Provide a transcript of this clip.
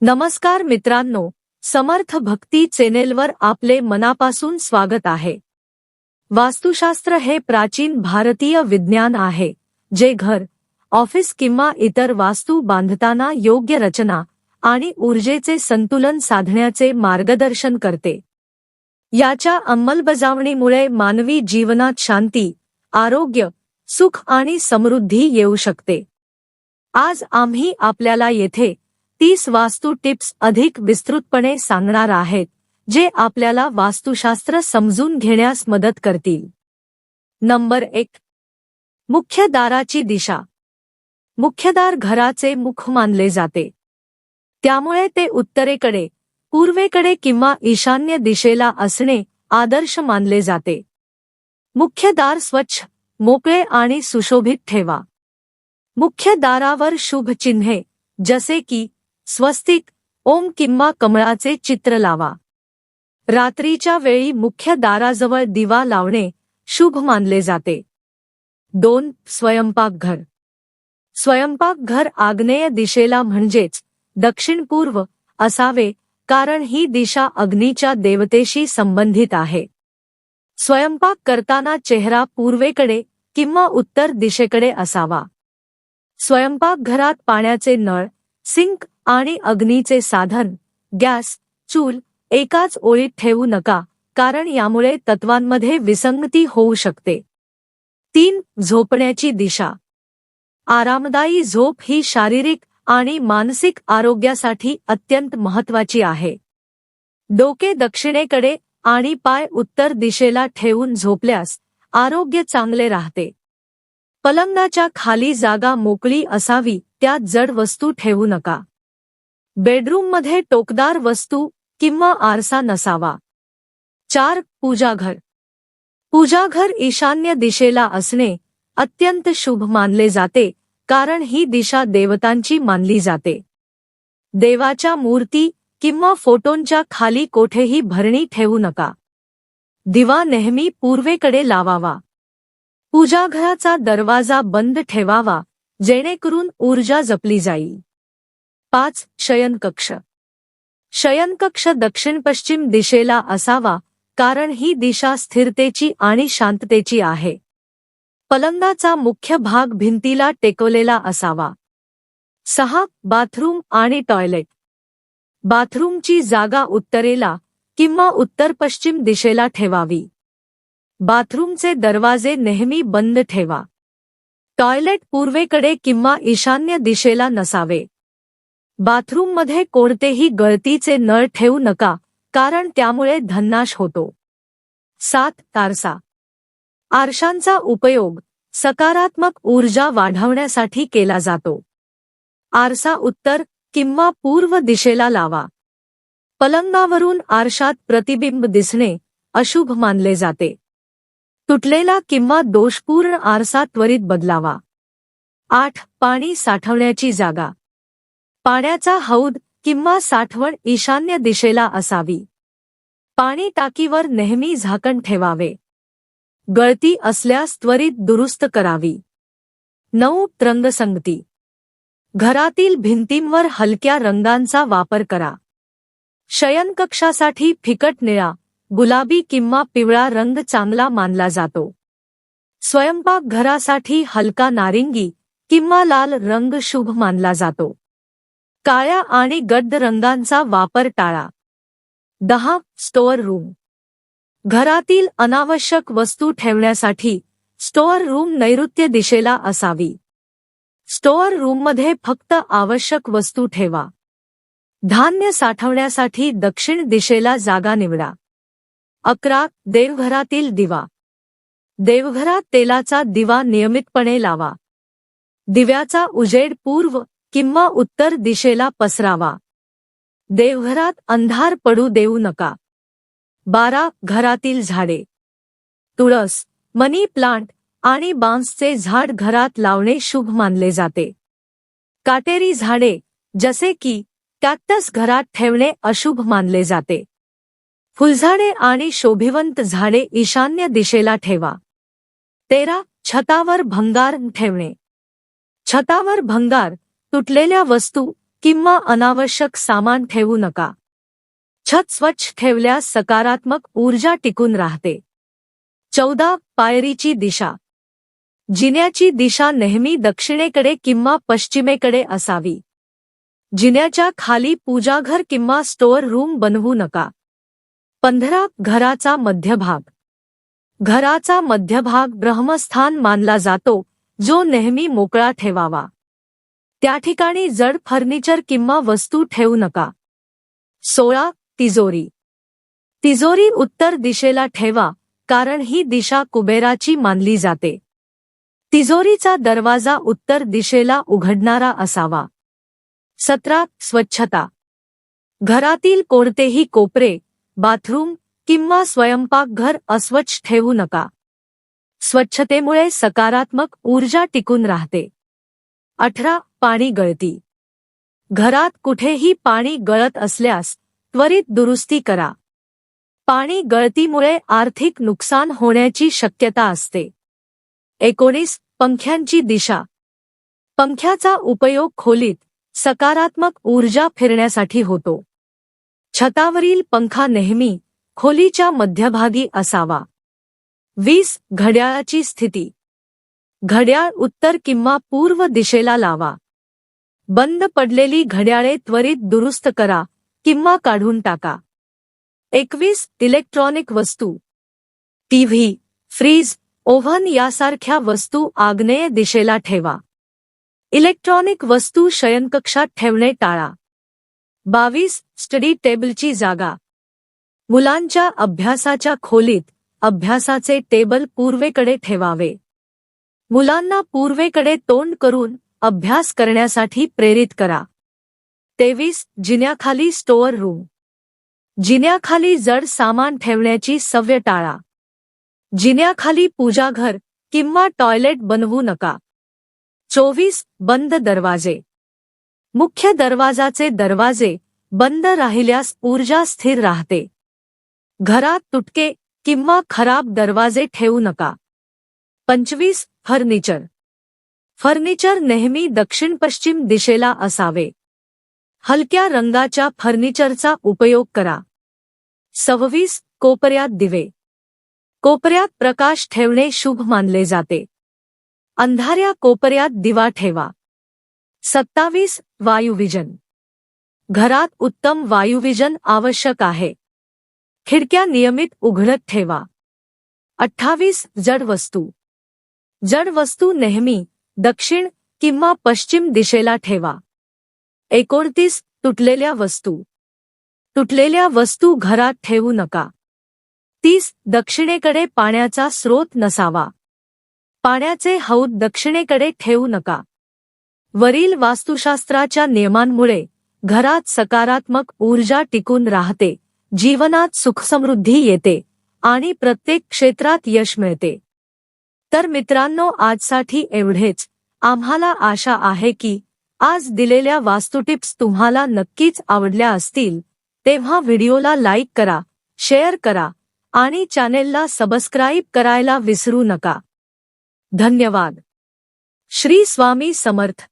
नमस्कार मित्रांनो समर्थ भक्ती चॅनेलवर आपले मनापासून स्वागत आहे. वास्तुशास्त्र हे प्राचीन भारतीय विज्ञान आहे जे घर ऑफिस किंवा इतर वास्तू बांधताना योग्य रचना आणि ऊर्जेचे संतुलन साधण्याचे मार्गदर्शन करते. याच्या अंमलबजावणीमुळे मानवी जीवनात शांती आरोग्य सुख आणि समृद्धी येऊ शकते. आज आम्ही आपल्याला येथे तीस वास्तू टिप्स अधिक विस्तृतपणे सांगणार आहेत जे आपल्याला वास्तुशास्त्र समजून घेण्यास मदत करतील. नंबर एक. मुख्य दाराची दिशा. मुख्यदार घराचे मुख मानले जाते. त्यामुळे ते उत्तरेकडे पूर्वेकडे किंवा ईशान्य दिशेला असणे आदर्श मानले जाते. मुख्य दार स्वच्छ मोकळे आणि सुशोभित ठेवा. मुख्य दारावर शुभ चिन्हे जसे की स्वस्तिक ओम किंवा कमळाचे चित्र लावा. रात्रीच्या वेळी मुख्य दाराजवळ दिवा लावणे शुभ मानले जाते. दोन स्वयंपाकघर. स्वयंपाकघर आग्नेय दिशेला म्हणजेच दक्षिण पूर्व असावे कारण ही दिशा अग्नीच्या देवतेशी संबंधित आहे. स्वयंपाक करताना चेहरा पूर्वेकडे किंवा उत्तर दिशेकडे असावा. स्वयंपाकघरात पाण्याचे नळ सिंक आणि अग्नीचे साधन गॅस चूल एकाच ओळीत ठेवू नका कारण यामुळे तत्वांमध्ये विसंगती होऊ शकते. तीन झोपण्याची दिशा. आरामदायी झोप ही शारीरिक आणि मानसिक आरोग्यासाठी अत्यंत महत्वाची आहे. डोके दक्षिणेकडे आणि पाय उत्तर दिशेला ठेवून झोपल्यास आरोग्य चांगले राहते. पलंगाच्या खाली जागा मोकळी असावी त्यात जड वस्तू ठेवू नका. बेडरूममध्ये टोकदार वस्तू किंवा आरसा नसावा. चार पूजाघर. पूजाघर ईशान्य दिशेला असणे अत्यंत शुभ मानले जाते कारण ही दिशा देवतांची मानली जाते. देवाच्या मूर्ती किंवा फोटोंच्या खाली कोठेही भरणी ठेवू नका. दिवा नेहमी पूर्वेकडे लावावा. पूजाघराचा दरवाजा बंद ठेवावा जेणेकरून ऊर्जा जपली जाईल. पाच शयनकक्ष. शयनकक्ष दक्षिण पश्चिम दिशेला असावा कारण ही दिशा स्थिरतेची आणि शांततेची आहे. पलंगाचा मुख्य भाग भिंतीला टेकवलेला असावा. सहा बाथरूम आणि टॉयलेट. बाथरूमची जागा उत्तरेला किंवा उत्तर पश्चिम दिशेला ठेवावी. बाथरूमचे दरवाजे नेहमी बंद ठेवा. टॉयलेट पूर्वेकडे किंवा ईशान्य दिशेला नसावे. बाथरूममध्ये कोणतेही गळतीचे नळ ठेवू नका कारण त्यामुळे धन्नाश होतो. सात तारसा आरशांचा उपयोग सकारात्मक ऊर्जा वाढवण्यासाठी केला जातो. आरसा उत्तर किंवा पूर्व दिशेला लावा. पलंगावरून आरशात प्रतिबिंब दिसणे अशुभ मानले जाते. तुटलेला किंवा दोषपूर्ण आरसा त्वरित बदलावा. आठ. पाणी साठवण्याची जागा. पाण्याचा हौद किंवा साठवण ईशान्य दिशेला असावी. पाणी टाकीवर नेहमी झाकण ठेवावे. गळती असल्यास त्वरित दुरुस्त करावी. नऊ. रंगसंगती. घरातील भिंतींवर हलक्या रंगांचा वापर करा. शयनकक्षासाठी फिकट निळा गुलाबी किंवा पिवळा रंग चांगला मानला जातो. स्वयंपाकघरासाठी हलका नारिंगी किंवा लाल रंग शुभ मानला जातो. काळ्या आणि गड्ड रंगांचा वापर टाळा. दहा स्टोअर रूम घरातील अनावश्यक वस्तू ठेवण्यासाठी स्टोअर रूम नैऋत्य दिशेला असावी. स्टोअर रूममध्ये फक्त आवश्यक वस्तू ठेवा. धान्य साठवण्यासाठी दक्षिण दिशेला जागा निवडा. अकरा देवघरातील दिवा. देवघरात तेलाचा दिवा नियमितपणे लावा. दिव्याचा उजेड पूर्व किंवा उत्तर दिशेला पसरावा. देवघरात अंधार पडू देऊ नका. बारा घरातील झाडे. तुळस मनी प्लांट आणि बांसचे झाड घरात लावणे शुभ मानले जाते. काटेरी झाडे जसे की कॅक्टस घरात ठेवणे अशुभ मानले जाते. फुलझाडे आणि शोभिवंत झाडे ईशान्य दिशेला ठेवा. तेरा छतावर भंगार ठेवणे. छतावर भंगार तुटलेल्या वस्तू किंवा अनावश्यक सामान ठेवू नका. छत स्वच्छ ठेवल्यास सकारात्मक ऊर्जा टिकून राहते. चौदा पायरीची दिशा. जिन्याची दिशा नेहमी दक्षिणेकडे किंवा पश्चिमेकडे असावी. जिन्याच्या खाली पूजाघर किंवा स्टोअर रूम बनवू नका. पंधरा घराचा मध्यभाग. घराचा मध्यभाग ब्रह्मस्थान मानला जातो जो नेहमी मोकळा ठेवावा. त्या ठिकाणी जड फर्निचर किंवा वस्तू ठेवू नका. सोळा तिजोरी. तिजोरी उत्तर दिशेला ठेवा कारण ही दिशा कुबेराची मानली जाते. तिजोरीचा दरवाजा उत्तर दिशेला उघडणारा असावा. सतरा स्वच्छता. घरातील कोणतेही कोपरे बाथरूम किंवा स्वयंपाकघर अस्वच्छ ठेवू नका. स्वच्छतेमुळे सकारात्मक ऊर्जा टिकून राहते. अठरा पाणी गळती. घरात कुठेही पाणी गळत असल्यास त्वरित दुरुस्ती करा. पाणी गळतीमुळे आर्थिक नुकसान होण्याची शक्यता असते. एकोणीस पंख्यांची दिशा. पंख्याचा उपयोग खोलीत सकारात्मक ऊर्जा फिरण्यासाठी होतो. छतावरील पंखा नेहमी खोलीच्या मध्यभागी असावा. वीस घड्याळाची स्थिती. घड्याळ उत्तर किंवा पूर्व दिशेला लावा. बंद पडलेली घड्याळे त्वरित दुरुस्त करा किंवा काढून टाका. एकवीस इलेक्ट्रॉनिक वस्तू. टीव्ही फ्रीज ओव्हन यासारख्या वस्तू आग्नेय दिशेला ठेवा. इलेक्ट्रॉनिक वस्तू शयनकक्षात ठेवणे टाळा. बावीस स्टडी टेबलची जागा. मुलांच्या अभ्यासाच्या खोलीत अभ्यासाचे टेबल पूर्वेकडे ठेवावे. मुलांना पूर्वेकडे तोंड करून अभ्यास करण्यासाठी प्रेरित करा. तेवीस जिन्याखाली स्टोअर रूम. जिन्याखाली जड सामान ठेवण्याची सव्य टाळा. जिन्याखाली पूजाघर किंवा टॉयलेट बनवू नका. चोवीस बंद दरवाजे. मुख्य दरवाजाचे दरवाजे बंद राहिल्यास ऊर्जा स्थिर राहते. घरात तुटके किंवा खराब दरवाजे ठेवू नका. पंचवीस फर्निचर. फर्निचर नेहमी दक्षिण पश्चिम दिशेला असावे. हलक्या रंगाच्या फर्निचरचा उपयोग करा. सव्वीस कोपऱ्यात दिवे. कोपऱ्यात प्रकाश ठेवणे शुभ मानले जाते. अंधाऱ्या कोपऱ्यात दिवा ठेवा. सत्तावीस वायुविजन. घरात उत्तम वायुविजन आवश्यक आहे. खिडक्या नियमित उघडत ठेवा. अठ्ठावीस जड वस्तू. जड वस्तू नेहमी दक्षिण किंवा पश्चिम दिशेला ठेवा. एकोणतीस तुटलेल्या वस्तू. तुटलेल्या वस्तू घरात ठेवू नका. तीस दक्षिणेकडे पाण्याचा स्रोत नसावा. पाण्याचे हौद दक्षिणेकडे ठेवू नका. वरील वास्तुशास्त्राच्या नियमांमुळे घरात सकारात्मक ऊर्जा टिकून राहते जीवनात सुखसमृद्धी येते आणि प्रत्येक क्षेत्रात यश मिळते. तर मित्रांनो आजसाठी एवढेच. आम्हाला आशा आहे की आज दिलेल्या वास्तुटिप्स तुम्हाला नक्कीच आवडल्या असतील. तेव्हा व्हिडिओला लाईक करा शेअर करा आणि चॅनेलला सबस्क्राईब करायला विसरू नका. धन्यवाद. श्री स्वामी समर्थ.